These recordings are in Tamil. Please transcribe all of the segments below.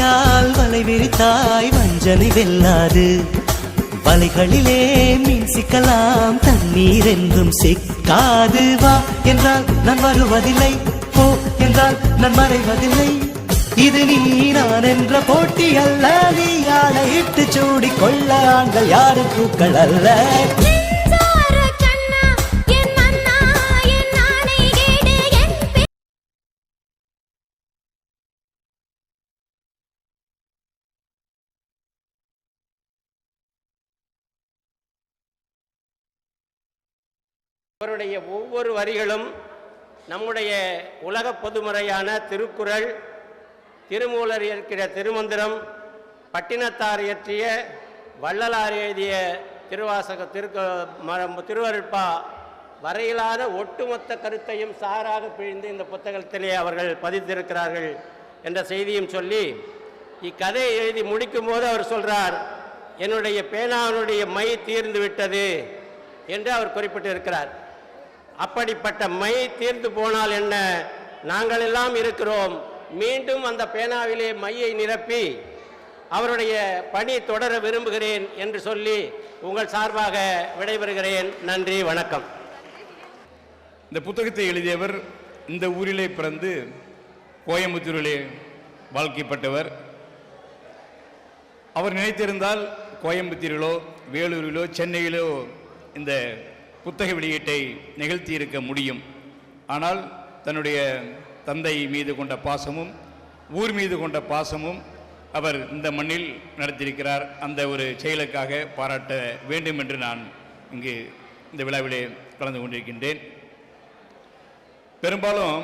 வலை விரித்தாய் வஞ்சனை வெல்லாது. வலைகளிலே மீன் சிக்கலாம் தண்ணீர் என்றும் சிக்காது. வா என்றால் நான் வருவதில்லை போ என்றால் நான் மறைவதில்லை. இது நீ நான் என்ற போட்டி அல்ல நீ யானை இட்டு சூடி கொள்ள ஆண்கள் யாரு பூக்கள் அல்ல. அவருடைய ஒவ்வொரு வரிகளும் நம்முடைய உலக பொதுமுறையான திருக்குறள் திருமூலர் இருக்கிற திருமந்திரம் பட்டினத்தார் இயற்றிய வள்ளலார் எழுதிய திருவாசக திருக்கு ம- திருவருட்பா வரையிலான ஒட்டுமொத்த கருத்தையும் சாராக பிழிந்து இந்த புத்தகத்திலே அவர்கள் பதித்திருக்கிறார்கள் என்ற செய்தியும் சொல்லி இக்கதையை எழுதி முடிக்கும் போது அவர் சொல்கிறார் என்னுடைய பேனாவனுடைய மை தீர்ந்து விட்டது என்று அவர் குறிப்பிட்டிருக்கிறார். அப்படிப்பட்ட மை தீர்ந்து போனால் என்ன? நாங்கள் எல்லாம் இருக்கிறோம். மீண்டும் அந்த பேனாவிலே மையை நிரப்பி அவருடைய பணி தொடர விரும்புகிறேன் என்று சொல்லி உங்கள் சார்பாக விடைபெறுகிறேன். நன்றி வணக்கம். இந்த புத்தகத்தை எழுதியவர் இந்த ஊரிலே பிறந்து கோயம்புத்தூரிலே வாழ்க்கைப்பட்டவர். அவர் நினைத்திருந்தால் கோயம்புத்தூரிலோ வேலூரிலோ சென்னையிலோ இந்த புத்தக வெளியீட்டை நிகழ்த்தியிருக்க முடியும். ஆனால் தன்னுடைய தந்தை மீது கொண்ட பாசமும் ஊர் மீது கொண்ட பாசமும் அவர் இந்த மண்ணில் நடத்தியிருக்கிறார். அந்த ஒரு செயலுக்காக பாராட்ட வேண்டும் என்று நான் இங்கு இந்த விழாவிலே கலந்து கொண்டிருக்கின்றேன். பெரும்பாலும்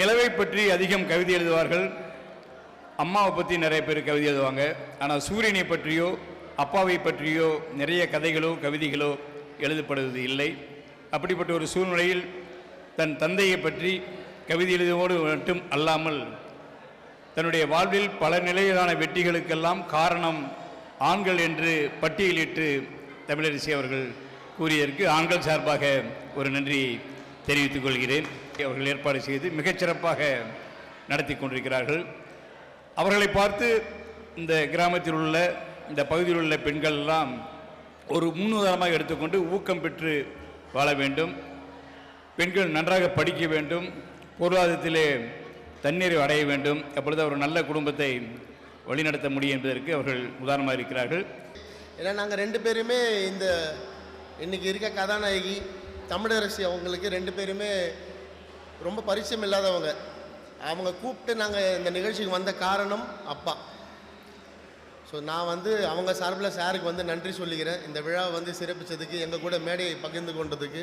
நிலவை பற்றி அதிகம் கவிதை எழுதுவார்கள். அம்மாவை பற்றி நிறைய பேர் கவிதை எழுதுவாங்க. ஆனால் சூரியனை பற்றியோ அப்பாவை பற்றியோ நிறைய கதைகளோ கவிதைகளோ எழுதப்படுவது இல்லை. அப்படிப்பட்ட ஒரு சூழ்நிலையில் தன் தந்தையை பற்றி கவிதை எழுதுவோடு மட்டும் அல்லாமல் தன்னுடைய வாழ்வில் பல நிலையிலான வெற்றிகளுக்கெல்லாம் காரணம் ஆண்கள் என்று பட்டியலிட்டு தமிழரசி அவர்கள் கூறியதற்கு ஆண்கள் சார்பாக ஒரு நன்றியை தெரிவித்துக் கொள்கிறேன். அவர்கள் ஏற்பாடு செய்து மிகச்சிறப்பாக நடத்தி கொண்டிருக்கிறார்கள். அவர்களை பார்த்து இந்த கிராமத்தில் உள்ள இந்த பகுதியில் உள்ள பெண்கள் எல்லாம் ஒரு முன்னுதாரணமாக எடுத்துக்கொண்டு ஊக்கம் பெற்று வாழ வேண்டும். பெண்கள் நன்றாக படிக்க வேண்டும். பொருளாதாரத்திலே தண்ணீரை அடைய வேண்டும். அப்பொழுது ஒரு நல்ல குடும்பத்தை வழிநடத்த முடியும் என்பதற்கு அவர்கள் உதாரணமாக இருக்கிறார்கள். ஏன்னா நாங்கள் ரெண்டு பேருமே இந்த இன்னைக்கு இருக்க கதாநாயகி தமிழரசி அவங்களுக்கு ரெண்டு பேருமே ரொம்ப பரிச்சயம் இல்லாதவங்க. அவங்க கூப்பிட்டு நாங்கள் இந்த நிகழ்ச்சிக்கு வந்த காரணம் அப்பா. ஸோ நான் வந்து அவங்க சார்பில் சாருக்கு வந்து நன்றி சொல்லிக்கிறேன் இந்த விழாவை வந்து சிறப்பித்ததுக்கு எங்கள் கூட மேடையை பகிர்ந்து கொண்டதுக்கு.